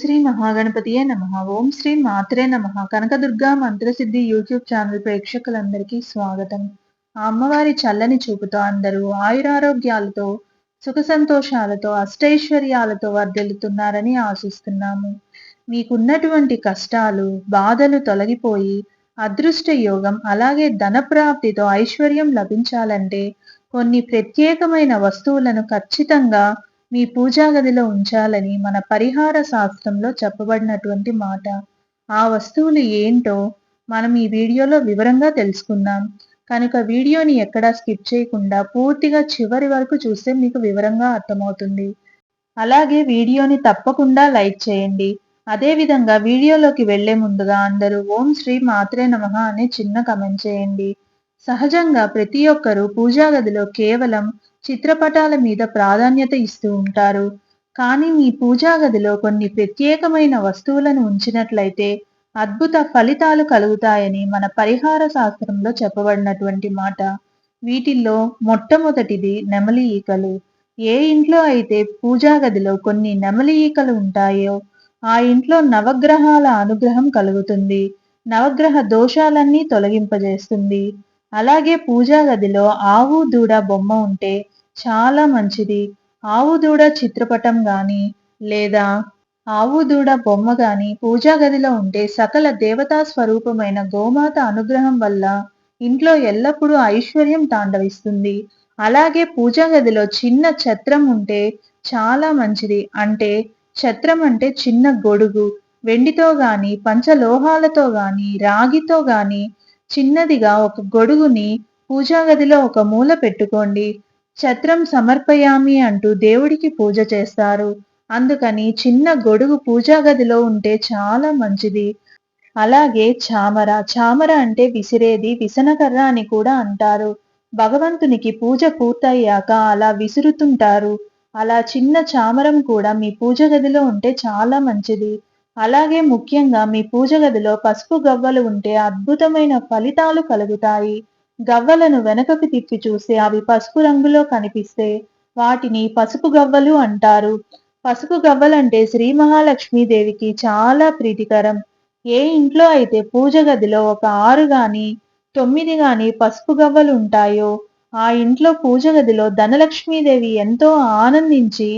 శ్రీ మహాగణపతియే నమ. ఓం శ్రీ మాత్రే నమ. Kanakadurga మంత్రసిద్ధి YouTube channel ప్రేక్షకులందరికీ స్వాగతం. ఆ అమ్మవారి చల్లని చూపుతో అందరూ ఆయురారోగ్యాలతో సుఖ సంతోషాలతో అష్టైశ్వర్యాలతో వర్ధిల్లుతున్నారని ఆశిస్తున్నాము. మీకున్నటువంటి కష్టాలు బాధలు తొలగిపోయి అదృష్ట యోగం అలాగే ధనప్రాప్తితో ఐశ్వర్యం లభించాలంటే కొన్ని ప్రత్యేకమైన వస్తువులను ఖచ్చితంగా మీ పూజా గదిలో ఉంచాలని మన పరిహార శాస్త్రంలో చెప్పబడినటువంటి మాట. ఆ వస్తువులు ఏంటో మనం ఈ వీడియోలో వివరంగా తెలుసుకుందాం. కనుక వీడియోని ఎక్కడా స్కిప్ చేయకుండా పూర్తిగా చివరి వరకు చూస్తే మీకు వివరంగా అర్థమవుతుంది. అలాగే వీడియోని తప్పకుండా లైక్ చేయండి. అదేవిధంగా వీడియోలోకి వెళ్ళే ముందుగా అందరూ ఓం శ్రీ మాత్రే నమః అనే చిన్న కమెంట్ చేయండి. సహజంగా ప్రతి ఒక్కరూ పూజా గదిలో కేవలం చిత్రపటాల మీద ప్రాధాన్యత ఇస్తూ ఉంటారు. కానీ మీ పూజా గదిలో కొన్ని ప్రత్యేకమైన వస్తువులను ఉంచినట్లయితే అద్భుత ఫలితాలు కలుగుతాయని మన పరిహార శాస్త్రంలో చెప్పబడినటువంటి మాట. వీటిల్లో మొట్టమొదటిది నెమలి ఈకలు. ఏ ఇంట్లో అయితే పూజా గదిలో కొన్ని నెమలి ఈకలు ఉంటాయో ఆ ఇంట్లో నవగ్రహాల అనుగ్రహం కలుగుతుంది. నవగ్రహ దోషాలన్నీ తొలగింపజేస్తుంది. అలాగే పూజా గదిలో ఆవు దూడ బొమ్మ ఉంటే చాలా మంచిది. ఆవు దూడ చిత్రపటం గాని లేదా ఆవు దూడ బొమ్మ గాని పూజా గదిలో ఉంటే సకల దేవతా స్వరూపమైన గోమాత అనుగ్రహం వల్ల ఇంట్లో ఎల్లప్పుడూ ఐశ్వర్యం తాండవిస్తుంది. అలాగే పూజా గదిలో చిన్న ఛత్రం ఉంటే చాలా మంచిది. అంటే ఛత్రం అంటే చిన్న గొడుగు. వెండితో గాని పంచలోహాలతో గాని రాగితో గాని చిన్నదిగా ఒక గొడుగుని పూజా గదిలో ఒక మూల పెట్టుకోండి. ఛత్రం సమర్పయామి అంటూ దేవుడికి పూజ చేస్తారు. అందుకని చిన్న గొడుగు పూజా గదిలో ఉంటే చాలా మంచిది. అలాగే చామర చామర అంటే విసిరేది విసనకర్ర అని కూడా అంటారు. భగవంతునికి పూజ పూర్తయ్యాక అలా విసురుతుంటారు. అలా చిన్న చామరం కూడా మీ పూజ గదిలో ఉంటే చాలా మంచిది. అలాగే ముఖ్యంగా మీ పూజ గదిలో పసుపు గవ్వలు ఉంటే అద్భుతమైన ఫలితాలు కలుగుతాయి. గవ్వలను వెనకకు తిప్పి చూస్తే అవి పసుపు రంగులో కనిపిస్తే వాటిని పసుపు గవ్వలు అంటారు. పసుపు గవ్వలంటే శ్రీ మహాలక్ష్మీదేవికి చాలా ప్రీతికరం. ఏ ఇంట్లో అయితే పూజ గదిలో ఒక ఆరు గాని తొమ్మిది గాని పసుపు గవ్వలు ఉంటాయో ఆ ఇంట్లో పూజ గదిలో ధనలక్ష్మీదేవి ఎంతో ఆనందించి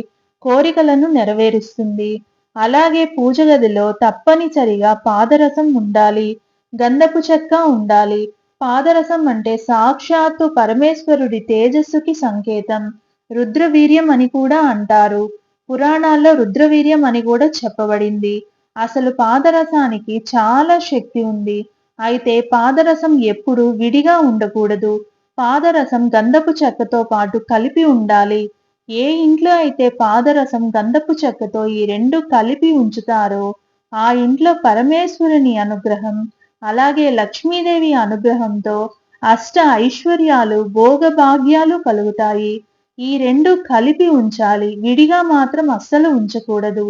కోరికలను నెరవేరుస్తుంది. అలాగే పూజ గదిలో తప్పనిసరిగా పాదరసం ఉండాలి గంధపు చెక్క ఉండాలి పాదరసం అంటే సాక్షాత్తు పరమేశ్వరుడి తేజస్సుకి సంకేతం. రుద్రవీర్యం అని కూడా అంటారు. పురాణాల్లో రుద్రవీర్యం అని కూడా చెప్పబడింది. అసలు పాదరసానికి చాలా శక్తి ఉంది. అయితే పాదరసం ఎప్పుడు విడిగా ఉండకూడదు. పాదరసం గంధపు చెక్కతో పాటు కలిపి ఉండాలి. ఏ ఇంట్లో అయితే పాదరసం గంధపు చెక్కతో ఈ రెండు కలిపి ఉంచుతారో ఆ ఇంట్లో పరమేశ్వరుని అనుగ్రహం అలాగే లక్ష్మీదేవి అనుగ్రహంతో అష్ట ఐశ్వర్యాలు భోగభాగ్యాలు కలుగుతాయి. ఈ రెండు కలిపి ఉంచాలి. విడిగా మాత్రం అస్సలు ఉంచకూడదు.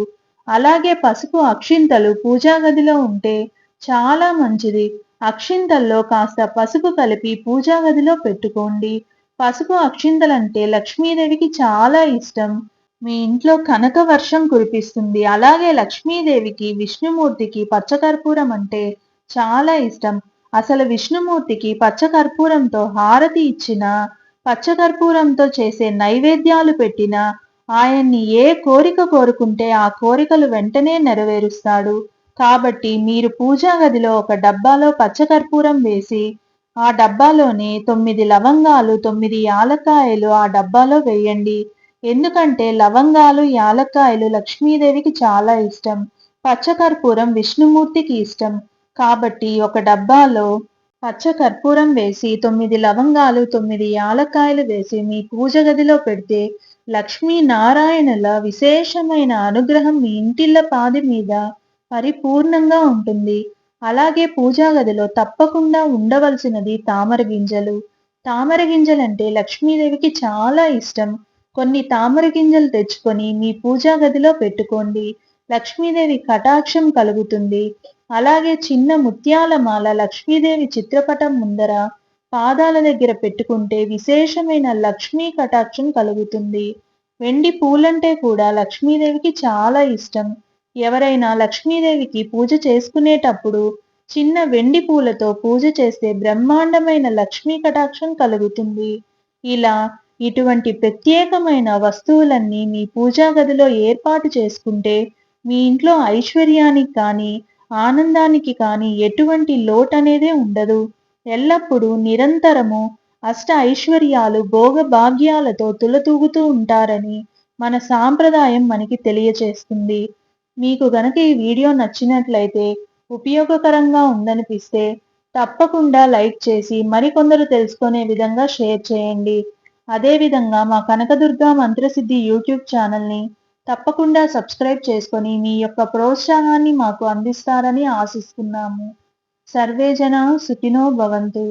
అలాగే పసుపు అక్షింతలు పూజా గదిలో ఉంటే చాలా మంచిది. అక్షింతల్లో కాస్త పసుపు కలిపి పూజా గదిలో పెట్టుకోండి. పసుపు అక్షింతలంటే లక్ష్మీదేవికి చాలా ఇష్టం. మీ ఇంట్లో కనక వర్షం కురిపిస్తుంది. అలాగే లక్ష్మీదేవికి విష్ణుమూర్తికి పచ్చకర్పూరం అంటే చాలా ఇష్టం. అసలు విష్ణుమూర్తికి పచ్చకర్పూరంతో హారతి ఇచ్చిన పచ్చకర్పూరంతో చేసే నైవేద్యాలు పెట్టిన ఆయన్ని ఏ కోరిక కోరుకుంటే ఆ కోరికలు వెంటనే నెరవేరుస్తాడు. కాబట్టి మీరు పూజా గదిలో ఒక డబ్బాలో పచ్చకర్పూరం వేసి ఆ డబ్బాలోనే తొమ్మిది లవంగాలు తొమ్మిది యాలక్కాయలు ఆ డబ్బాలో వేయండి. ఎందుకంటే లవంగాలు యాలక్కాయలు లక్ష్మీదేవికి చాలా ఇష్టం. పచ్చకర్పూరం విష్ణుమూర్తికి ఇష్టం. కాబట్టి ఒక డబ్బాలో పచ్చ కర్పూరం వేసి తొమ్మిది లవంగాలు తొమ్మిది యాలక్కాయలు వేసి మీ పూజ గదిలో పెడితే లక్ష్మీ నారాయణుల విశేషమైన అనుగ్రహం మీ ఇంటిళ్ళ పాది మీద పరిపూర్ణంగా ఉంటుంది. అలాగే పూజా గదిలో తప్పకుండా ఉండవలసినది తామర గింజలు. తామర గింజలంటే లక్ష్మీదేవికి చాలా ఇష్టం. కొన్ని తామర గింజలు తెచ్చుకొని మీ పూజా గదిలో పెట్టుకోండి. లక్ష్మీదేవి కటాక్షం కలుగుతుంది. అలాగే చిన్న ముత్యాల మాల లక్ష్మీదేవి చిత్రపటం ముందర పాదాల దగ్గర పెట్టుకుంటే విశేషమైన లక్ష్మీ కటాక్షం కలుగుతుంది. వెండి పూలంటే కూడా లక్ష్మీదేవికి చాలా ఇష్టం. ఎవరైనా లక్ష్మీదేవికి పూజ చేసుకునేటప్పుడు చిన్న వెండి పూలతో పూజ చేస్తే బ్రహ్మాండమైన లక్ష్మీ కటాక్షం కలుగుతుంది. ఇలా ఇటువంటి ప్రత్యేకమైన వస్తువులన్నీ మీ పూజా గదిలో ఏర్పాటు చేసుకుంటే మీ ఇంట్లో ఐశ్వర్యానికి కానీ ఆనందానికి కానీ ఎటువంటి లోటనేదే అనేదే ఉండదు. ఎల్లప్పుడూ నిరంతరము అష్ట ఐశ్వర్యాలు భోగ భాగ్యాలతో తులతూగుతూ ఉంటారని మన సాంప్రదాయం మనకి తెలియచేస్తుంది. మీకు గనక ఈ వీడియో నచ్చినట్లయితే ఉపయోగకరంగా ఉందనిపిస్తే తప్పకుండా లైక్ చేసి మరికొందరు తెలుసుకునే విధంగా షేర్ చేయండి. అదేవిధంగా మా కనకదుర్గ మంత్రసిద్ధి యూట్యూబ్ ఛానల్ని తప్పకుండా సబ్స్క్రైబ్ చేసుకొని మీ యొక్క ప్రోత్సాహాన్ని మాకు అందిస్తారని ఆశిస్తున్నాము. సర్వేజన సుఖినో భవంతు.